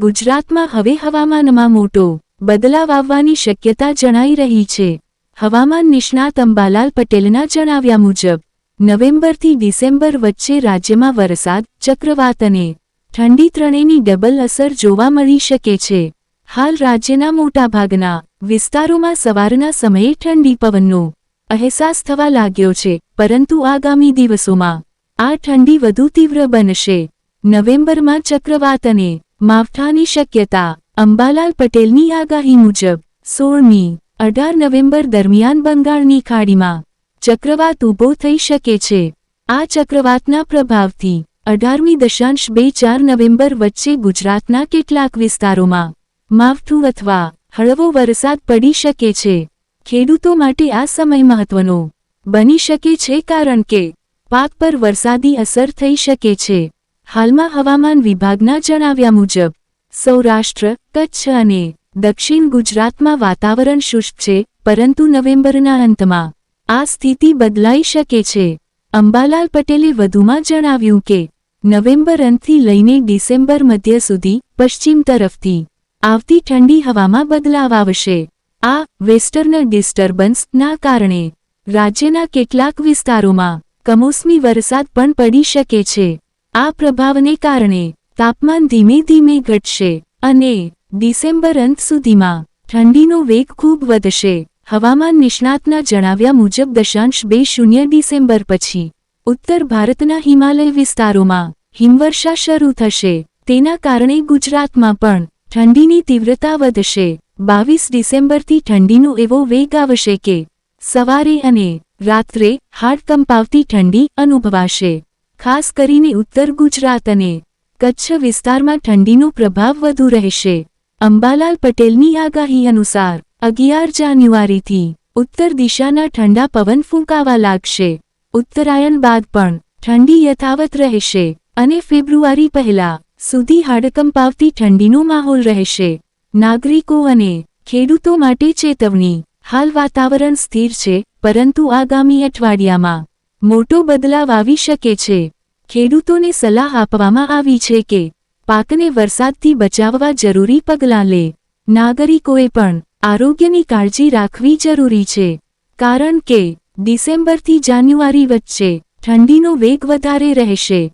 ગુજરાતમાં હવે હવામાનમાં મોટો બદલાવ આવવાની શક્યતા જણાઈ રહી છે. હવામાન નિષ્ણાત અંબાલાલ પટેલના જણાવ્યા મુજબ, નવેમ્બરથી ડિસેમ્બર વચ્ચે રાજ્યમાં વરસાદ, ચક્રવાત અને ઠંડી ત્રણેયની ડબલ અસર જોવા મળી શકે છે. હાલ રાજ્યના મોટાભાગના વિસ્તારોમાં સવારના સમયે ઠંડી પવનનો અહેસાસ થવા લાગ્યો છે, પરંતુ આગામી દિવસોમાં આ ઠંડી વધુ તીવ્ર બનશે. નવેમ્બરમાં ચક્રવાત અને માવઠાની શક્યતા, અંબાલાલ પટેલની આગાહી મુજબ, સોળમી, અઢાર નવેમ્બર દરમિયાન બંગાળની ખાડીમાં ચક્રવાત ઊભો થઈ શકે છે. આ ચક્રવાતના પ્રભાવથી અઢારમી દશાંશ બે ચાર નવેમ્બર વચ્ચે ગુજરાતના કેટલાક વિસ્તારોમાં માવઠું અથવા હળવો વરસાદ પડી શકે છે. ખેડૂતો માટે આ સમય મહત્વનો બની શકે છે કારણ કે પાક પર વરસાદી અસર થઈ શકે છે. હાલમાં હવામાન વિભાગના જણાવ્યા મુજબ, સૌરાષ્ટ્ર, કચ્છ અને દક્ષિણ ગુજરાતમાં વાતાવરણ શુષ્ક છે, પરંતુ નવેમ્બરના અંતમાં આ સ્થિતિ બદલાઈ શકે છે. અંબાલાલ પટેલે વધુમાં જણાવ્યું કે, નવેમ્બર અંતથી લઈને ડિસેમ્બર મધ્ય સુધી પશ્ચિમ તરફથી આવતી ઠંડી હવામાં બદલાવ આવશે. આ વેસ્ટર્ન ડિસ્ટર્બન્સના કારણે રાજ્યના કેટલાક વિસ્તારોમાં કમોસમી વરસાદ પણ પડી શકે છે. આ પ્રભાવને કારણે તાપમાન ધીમે ધીમે ઘટશે અને ડિસેમ્બર અંત સુધીમાં ઠંડીનો વેગ ખૂબ વધશે. હવામાન નિષ્ણાતના જણાવ્યા મુજબ દશાંશ બે શૂન્ય ડિસેમ્બર પછી ઉત્તર ભારતના હિમાલય વિસ્તારોમાં હિમવર્ષા શરૂ થશે. તેના કારણે ગુજરાતમાં પણ ઠંડીની તીવ્રતા વધશે. બાવીસ ડિસેમ્બરથી ઠંડીનો એવો વેગ આવશે કે સવારે અને રાત્રે હાડ કંપાવતી ઠંડી અનુભવાશે. ખાસ કરીને ઉત્તર ગુજરાત અને કચ્છ વિસ્તારમાં ઠંડીનો પ્રભાવ વધુ રહેશે. અંબાલાલ પટેલની આગાહી અનુસાર, અગિયાર જાન્યુઆરીથી ઉત્તર દિશાના ઠંડા પવન ફૂંકાવા લાગશે. ઉત્તરાયણ બાદ પણ ઠંડી યથાવત રહેશે અને ફેબ્રુઆરી પહેલા સુધી હાડકંપાવતી ઠંડીનો માહોલ રહેશે. નાગરિકો અને ખેડૂતો માટે ચેતવણી, હાલ વાતાવરણ સ્થિર છે, પરંતુ આગામી અઠવાડિયામાં મોટો બદલાવ આવી શકે છે. ખેડૂતોને સલાહ આપવામાં આવી છે કે પાકને વરસાદથી બચાવવા જરૂરી પગલાં લે. નાગરિકોએ પણ આરોગ્યની કાળજી રાખવી જરૂરી છે. કારણ કે ડિસેમ્બરથી જાન્યુઆરી વચ્ચે ઠંડીનો વેગ વધારે રહેશે.